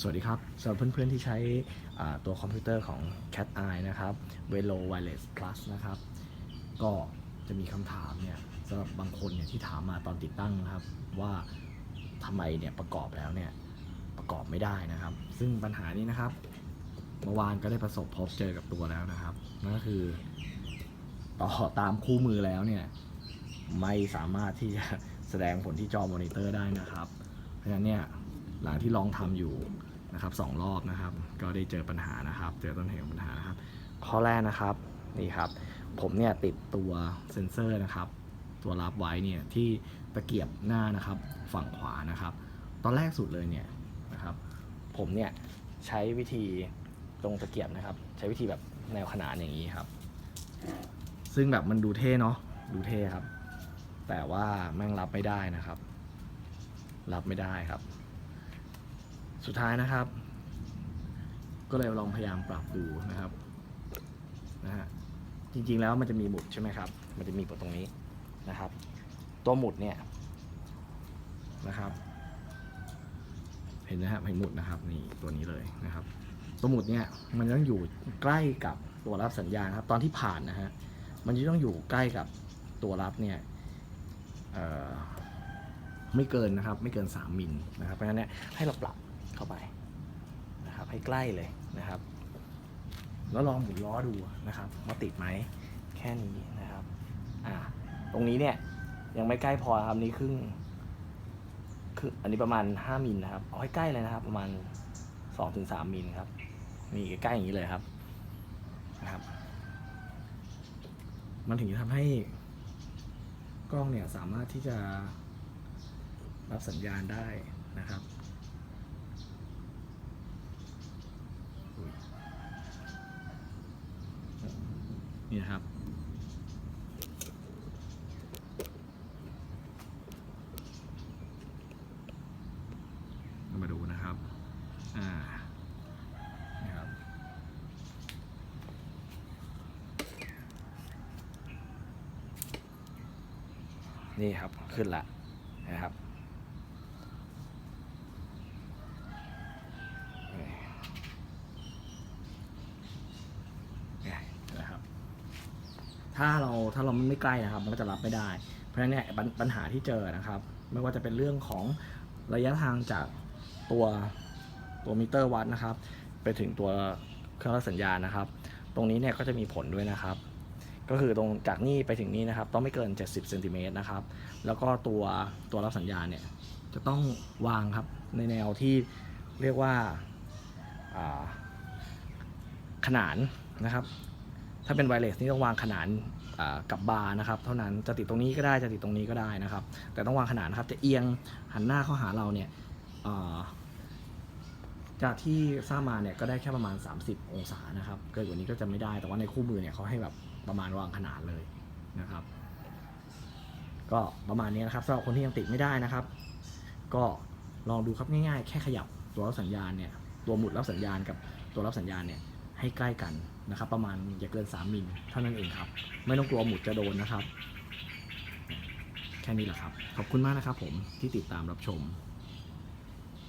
สวัสดีครับสำหรับเพื่อนๆที่ใช้ตัวคอมพิวเตอร์ของ Cat Eye นะครับ Velo Wireless Plus นะครับ ก็จะมีคำถามเนี่ยสำหรับบางคนเนี่ยที่ถามมาตอนติดตั้งนะครับ ว่าทำไมเนี่ยประกอบแล้วเนี่ยประกอบไม่ได้นะครับ ซึ่งปัญหานี้นะครับ เมื่อวานก็ได้ประสบพบเจอกับตัวแล้วนะครับนั่นก็คือ ต่อตามคู่มือแล้วเนี่ยไม่สามารถที่จะแสดงผลที่จอมอนิเตอร์ได้นะครับ เพราะฉะนั้นเนี่ยหลังที่ลองทำอยู่ นะครับสองรอบนะครับ ก็ได้เจอปัญหานะครับ เจอต้นเหตุของปัญหานะครับ ข้อแรกนะครับนี่ครับ ผมเนี่ยติดตัวเซ็นเซอร์นะครับ ตัวรับไว้เนี่ยที่ตะเกียบหน้านะครับฝั่งขวานะครับ ตอนแรกสุดเลยเนี่ยนะครับ ผมเนี่ยใช้วิธีตรงตะเกียบนะครับ ใช้วิธีแบบแนวขนานอย่างนี้ครับ ซึ่งแบบมันดูเท่เนาะดูเท่ครับ แต่ว่าแม่งรับไม่ได้นะครับ รับไม่ได้ครับ สุดท้ายนะครับ ก็เลยลองพยายามปรับดูนะครับนะฮะจริงๆแล้วมันจะมีหมุดใช่ไหมครับ มันจะมีหมุดตรงนี้นะครับ ตัวหมุดเนี่ยนะครับ เห็นนะครับเห็นหมุดนะครับนี่ตัวนี้เลยนะครับ ตัวหมุดเนี่ยมันต้องอยู่ใกล้กับตัวรับสัญญาณครับ ตอนที่ผ่านนะฮะมันจะต้องอยู่ใกล้กับตัวรับเนี่ยไม่เกินนะครับ ไม่เกิน 3มิลนะครับเพราะฉะนั้นเนี่ยให้เราปรับ เข้าไปนะครับให้ใกล้เลยนะครับ แล้วลองหมุนล้อดูนะครับว่าติดไหมแค่นี้นะครับอ่าตรงนี้เนี่ยยังไม่ใกล้พอครับนี่ครึ่งคืออันนี้ประมาณ 5มิลนะครับเอาให้ใกล้เลยนะครับ ประมาณ 2-3มิลครับนี่ใกล้ๆอย่างนี้เลยครับนะครับ มันถึงจะทำให้กล้องเนี่ยสามารถที่จะรับสัญญาณได้นะครับ นี่นะครับ มาดูนะครับ อ่านี่ครับนี่ครับขึ้นละนะครับนี่นี่นะครับ ถ้าเราถ้าเราไม่ใกล้นะครับ มันก็จะรับไม่ได้ เพราะฉะนั้นเนี่ยปัญปัญหาที่เจอนะครับ ไม่ว่าจะเป็นเรื่องของระยะทางจากตัวตัวมิเตอร์วัดนะครับ ไปถึงตัวเครื่องรับสัญญาณนะครับ ตรงนี้เนี่ยก็จะมีผลด้วยนะครับ ก็คือตรงจากนี่ไปถึงนี่นะครับ ต้องไม่เกิน 70เซนติเมตรนะครับ แล้วก็ตัวตัวรับสัญญาณเนี่ยจะต้องวางครับในแนวที่เรียกว่าอ่าขนานนะครับ ถ้าเป็นไวเลสนี่ต้องวางขนานอ่ากับบาร์นะครับ เท่านั้นจะติดตรงนี้ก็ได้จะติดตรงนี้ก็ได้นะครับ แต่ต้องวางขนานนะครับจะเอียงหันหน้าเข้าหาเราเนี่ยอ่าจากที่ทราบมาเนี่ยก็ได้แค่ประมาณ 30 องศานะครับเกินกว่านี้ก็จะไม่ได้แต่ว่าในคู่มือเนี่ยเขาให้แบบประมาณวางขนานเลยนะครับ ก็ประมาณนี้นะครับสำหรับคนที่ยังติดไม่ได้นะครับ ก็ลองดูครับง่ายๆ แค่ขยับตัวรับสัญญาณเนี่ยตัวหมุดรับสัญญาณกับตัวรับสัญญาณเนี่ย ให้ใกล้กันนะครับ ประมาณอย่าเกิน 3มิลเท่านั้นเองครับ ไม่ต้องกลัวหมุดจะโดนนะครับ แค่นี้แหละครับ ขอบคุณมากนะครับผมที่ติดตามรับชม